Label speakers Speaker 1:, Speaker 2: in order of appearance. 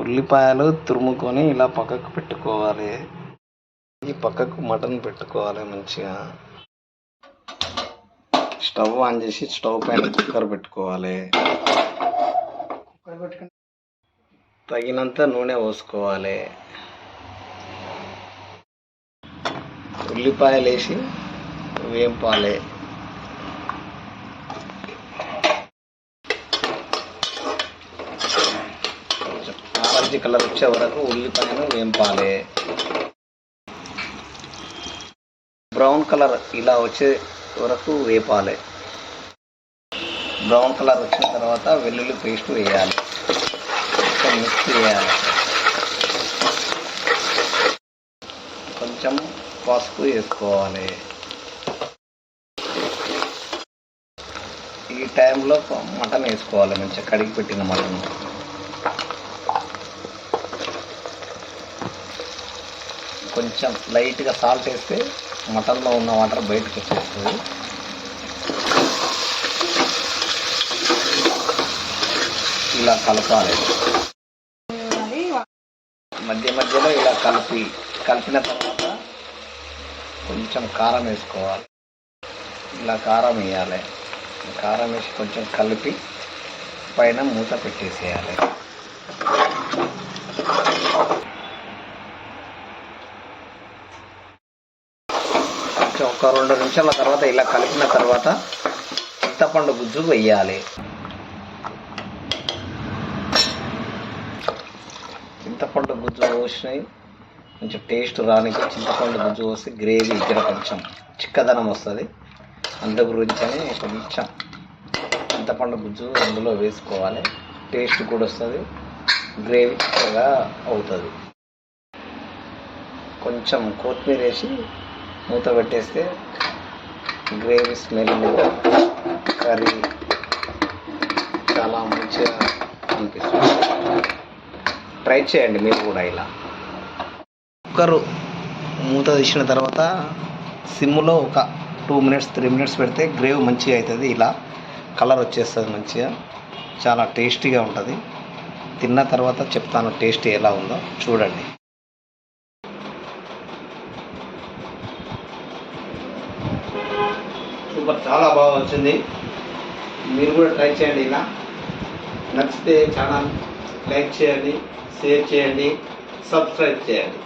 Speaker 1: ఉల్లిపాయలు తురుముకొని ఇలా పక్కకు పెట్టుకోవాలి. ఈ పక్కకు మటన్ పెట్టుకోవాలి మంచిగా. స్టవ్ ఆన్ చేసి స్టవ్ పైన కుక్కర్ పెట్టుకోవాలి. తగినంత నూనె పోసుకోవాలి. ఉల్లిపాయలు వేసి వేంపాలి కొంచెం ఆరెంజ్ కలర్ వచ్చే వరకు ఉల్లిపాయను వేంపాలి. బ్రౌన్ కలర్ ఇలా వచ్చే వరకు వేపాలి. బ్రౌన్ కలర్ వచ్చిన తర్వాత వెల్లుల్లి పేస్ట్ వేయాలి. కొంచెం మిక్స్ చేయాలి. కొంచెం పసుపు వేసుకోవాలి. ఈ టైంలో మటన్ వేసుకోవాలి. మంచిగా కడిగి పెట్టిన మటన్. కొంచెం లైట్గా సాల్ట్ వేస్తే మటన్లో ఉన్న వాటర్ బయటకు వచ్చేస్తుంది. ఇలా కలపాలి. మధ్య మధ్యలో ఇలా కలిపి కలిపిన తర్వాత కొంచెం కారం వేసుకోవాలి. ఇలా కారం వేయాలి. కారం వేసి కొంచెం కలిపి పైన మూత పెట్టేసేయాలి. కొంచెం ఒక రెండు నిమిషాల తర్వాత ఇలా కలిపిన తర్వాత చింతపండు గుజ్జు వేయాలి. చింతపండు గుజ్జు పోసినాయి. కొంచెం టేస్ట్ రానికి చింతపండు గుజ్జు పోసి గ్రేవీ ఇక్కడ కొంచెం చిక్కదనం వస్తుంది. అందు గురించి అని కొంచెం చింతపండు గుజ్జు అందులో వేసుకోవాలి. టేస్ట్ కూడా వస్తుంది. గ్రేవీ చిక్కగా అవుతుంది. కొంచెం కొత్తిమీర వేసి మూత పెట్టేస్తే గ్రేవీ స్మెల్ కర్రీ చాలా మంచిగా అనిపిస్తుంది. ట్రై చేయండి మీరు కూడా ఇలా. కుక్కరు మూత తీసిన తర్వాత సిమ్లో ఒక టూ మినిట్స్ త్రీ మినిట్స్ పెడితే గ్రేవీ మంచిగా అవుతుంది. ఇలా కలర్ వచ్చేస్తుంది మంచిగా. చాలా టేస్టీగా ఉంటుంది. తిన్న తర్వాత చెప్తాను టేస్ట్ ఎలా ఉందో. చూడండి. సూపర్ చాలా బాగా వచ్చింది. మీరు కూడా ట్రై చేయండి ఇలా. నచ్చితే ఛానల్ లైక్ చేయండి షేర్ చేయండి సబ్స్క్రైబ్ చేయండి.